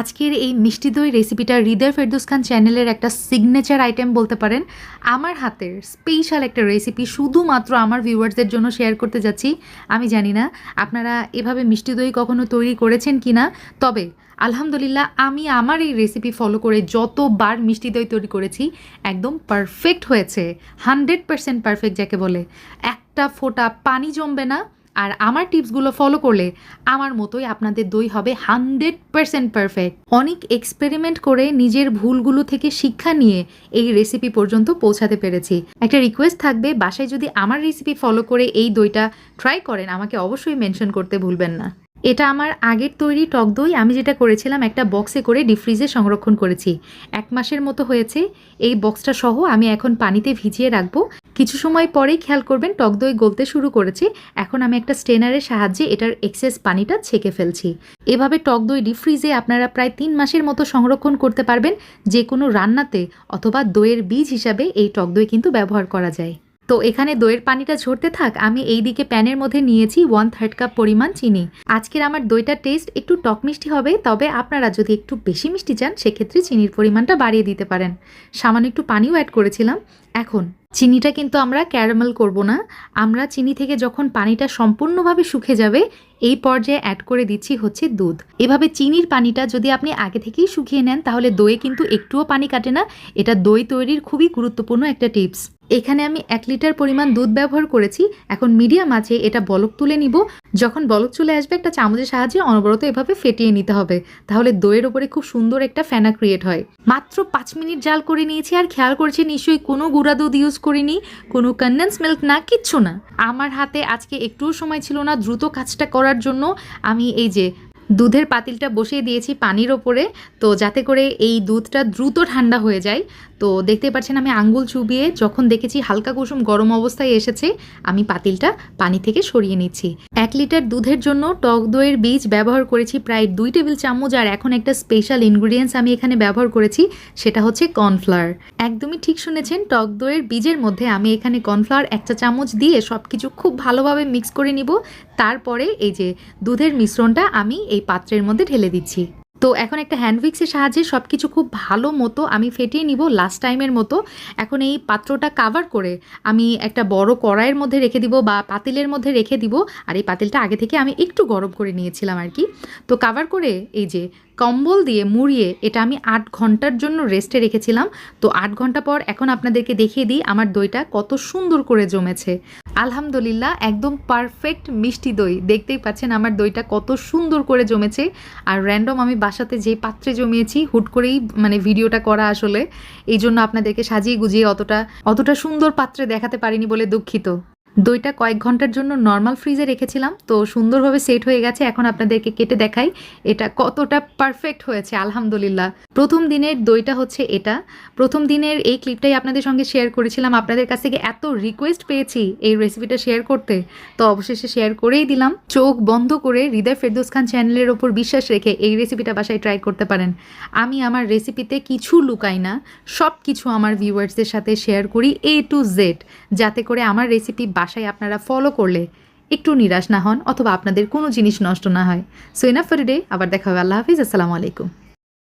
আজকের এই মিষ্টি দই রেসিপিটা হৃদয় ফেরদৌস খান চ্যানেলের একটা সিগনেচার আইটেম বলতে পারেন। আমার হাতের স্পেশাল একটা রেসিপি শুধুমাত্র আমার ভিউয়ার্সদের জন্য শেয়ার করতে যাচ্ছি। আমি জানি না আপনারা এভাবে মিষ্টি দই কখনো তৈরি করেছেন কি না তবে আলহামদুলিল্লাহ আমি আমার এই রেসিপি ফলো করে যতবার মিষ্টি দই তৈরি করেছি, একদম পারফেক্ট হয়েছে। হান্ড্রেড পারসেন্ট পারফেক্ট যাকে বলে। একটা ফোঁটা পানি জমবে না আর আমার টিপসগুলো ফলো করলে আমার মতোই আপনাদের দই হবে হান্ড্রেড পারসেন্ট পারফেক্ট অনেক এক্সপেরিমেন্ট করে নিজের ভুলগুলো থেকে শিক্ষা নিয়ে এই রেসিপি পর্যন্ত পৌঁছাতে পেরেছি। একটা রিকোয়েস্ট থাকবে, বাসায় যদি আমার রেসিপি ফলো করে এই দইটা ট্রাই করেন, আমাকে অবশ্যই মেনশন করতে ভুলবেন না। এটা আমার আগের তৈরি টক দই, আমি যেটা করেছিলাম একটা বক্সে করে ডিপ ফ্রিজে সংরক্ষণ করেছি। এক মাসের মতো হয়েছে, এই বক্সটা সহ আমি এখন পানিতে ভিজিয়ে রাখব। কিছু সময় পরেই খেয়াল করবেন টক দই গলতে শুরু করেছে। এখন আমি একটা স্টেনারের সাহায্যে এটার এক্সেস পানিটা ছেঁকে ফেলছি। এভাবে টক দই ডিপ ফ্রিজে আপনারা প্রায় তিন মাসের মতো সংরক্ষণ করতে পারবেন। যে কোনো রান্নাতে অথবা দইয়ের বীজ হিসাবে এই টক দই কিন্তু ব্যবহার করা যায়। তো এখানে দইয়ের পানিটা ঝরতে থাক, আমি এই দিকে প্যানের মধ্যে নিয়েছি ওয়ান থার্ড কাপ পরিমাণ চিনি। আজকের আমার দইটার টেস্ট একটু টক মিষ্টি হবে, তবে আপনারা যদি একটু বেশি মিষ্টি চান, সেক্ষেত্রে চিনির পরিমাণটা বাড়িয়ে দিতে পারেন। সামান্য একটু পানিও অ্যাড করেছিলাম। এখন, চিনিটা কিন্তু আমরা ক্যারামেল করব না। আমরা চিনি থেকে যখন পানিটা সম্পূর্ণভাবে শুকে যাবে, এই পর্যায়ে অ্যাড করে দিচ্ছি হচ্ছে দুধ। এভাবে চিনির পানিটা যদি আপনি আগে থেকেই শুকিয়ে নেন, তাহলে দইয়ে কিন্তু একটুও পানি কাটে না। এটা দই তৈরির খুবই গুরুত্বপূর্ণ একটা টিপস এখানে আমি এক লিটার পরিমাণ দুধ ব্যবহার করেছি। এখন মিডিয়াম আছে, এটা বলক তুলে নিব। যখন বলক চলে আসবে, একটা চামচের সাহায্যে অনবরত এভাবে ফেটিয়ে নিতে হবে। তাহলে দইয়ের ওপরে খুব সুন্দর একটা ফেনা ক্রিয়েট হয়। মাত্র পাঁচ মিনিট জাল করে নিয়েছি আর খেয়াল করছি, নিশ্চয়ই কোনো গুঁড়া দুধ ইউজ করিনি, কোনো কন্ডেন্স মিল্ক না, কিচ্ছু না। আমার হাতে আজকে একটুও সময় ছিল না দ্রুত কাজটা করার জন্য। আমি এই যে দুধের পাতিলটা বসিয়ে দিয়েছি পানির ওপরে, তো যাতে করে এই দুধটা দ্রুত ঠান্ডা হয়ে যায়। তো দেখতে পাচ্ছেন আমি আঙ্গুল চুবিয়ে যখন দেখেছি হালকা কুসুম গরম অবস্থায় এসেছে, আমি পাতিলটা পানি থেকে সরিয়ে নিচ্ছি। এক লিটার দুধের জন্য টক দইয়ের বীজ ব্যবহার করেছি প্রায় দুই টেবিল চামচ আর এখন একটা স্পেশাল ইনগ্রিডিয়েন্টস আমি এখানে ব্যবহার করেছি, সেটা হচ্ছে কর্নফ্লাওয়ার। একদমই ঠিক শুনেছেন, টক দইয়ের বীজের মধ্যে আমি এখানে কর্নফ্লাওয়ার একটা চামচ দিয়ে সব কিছু খুব ভালোভাবে মিক্স করে নিব। তারপরে এই যে দুধের মিশ্রণটা আমি এই পাত্রের মধ্যে ঢেলে দিচ্ছি। তো এখন একটা হ্যান্ড উইক্সের সাহায্যে সব কিছু খুব ভালো মতো আমি ফেটিয়ে নিব লাস্ট টাইমের মতো। এখন এই পাত্রটা কাভার করে আমি একটা বড় কড়াইয়ের মধ্যে রেখে দিব বা পাতিলের মধ্যে রেখে দিব। আর এই পাতিলটা আগে থেকে আমি একটু গরম করে নিয়েছিলাম আর কি। তো কাভার করে এই যে কম্বল দিয়ে মুড়িয়ে এটা আমি আট ঘণ্টার জন্য রেস্টে রেখেছিলাম। তো আট ঘণ্টা পর এখন আপনাদেরকে দেখিয়ে দিই আমার দইটা কত সুন্দর করে জমেছে। আলহামদুলিল্লাহ, একদম পারফেক্ট মিষ্টি দই। দেখতেই পাচ্ছেন আমার দইটা কত সুন্দর করে জমেছে। আর র্যান্ডম আমি বাসাতে যে পাত্রে জমিয়েছি, হুট করেই মানে ভিডিওটা করা আসলে এই জন্য আপনাদেরকে সাজিয়ে গুজিয়ে অতটা অতটা সুন্দর পাত্রে দেখাতে পারিনি বলে দুঃখিত। দইটা কয়েক ঘণ্টার জন্য নর্মাল ফ্রিজে রেখেছিলাম, তো সুন্দরভাবে সেট হয়ে গেছে। এখন আপনাদেরকে কেটে দেখাই, এটা কতটা পারফেক্ট হয়েছে, আলহামদুলিল্লাহ। প্রথম দিনের দইটা হচ্ছে এটা। প্রথম দিনের এই ক্লিপটাই আপনাদের সঙ্গে শেয়ার করেছিলাম। আপনাদের কাছ থেকে এত রিকোয়েস্ট পেয়েছি এই রেসিপিটা শেয়ার করতে, তো অবশেষে শেয়ার করেই দিলাম। চোখ বন্ধ করে হৃদয় ফেরদৌস খান চ্যানেলের ওপর বিশ্বাস রেখে এই রেসিপিটা বাসায় ট্রাই করতে পারেন। আমি আমার রেসিপিতে কিছু লুকাই না সব কিছু আমার ভিউয়ার্সদের সাথে শেয়ার করি এ টু জেড যাতে করে আমার রেসিপি বাসায় আপনারা ফলো করলে একটু নিরাশ না হন অথবা আপনাদের কোনো জিনিস নষ্ট না হয়। সো ইনাফ ফর ডে আবার দেখা হবে। আল্লাহ হাফিজ। আসসালামু আলাইকুম।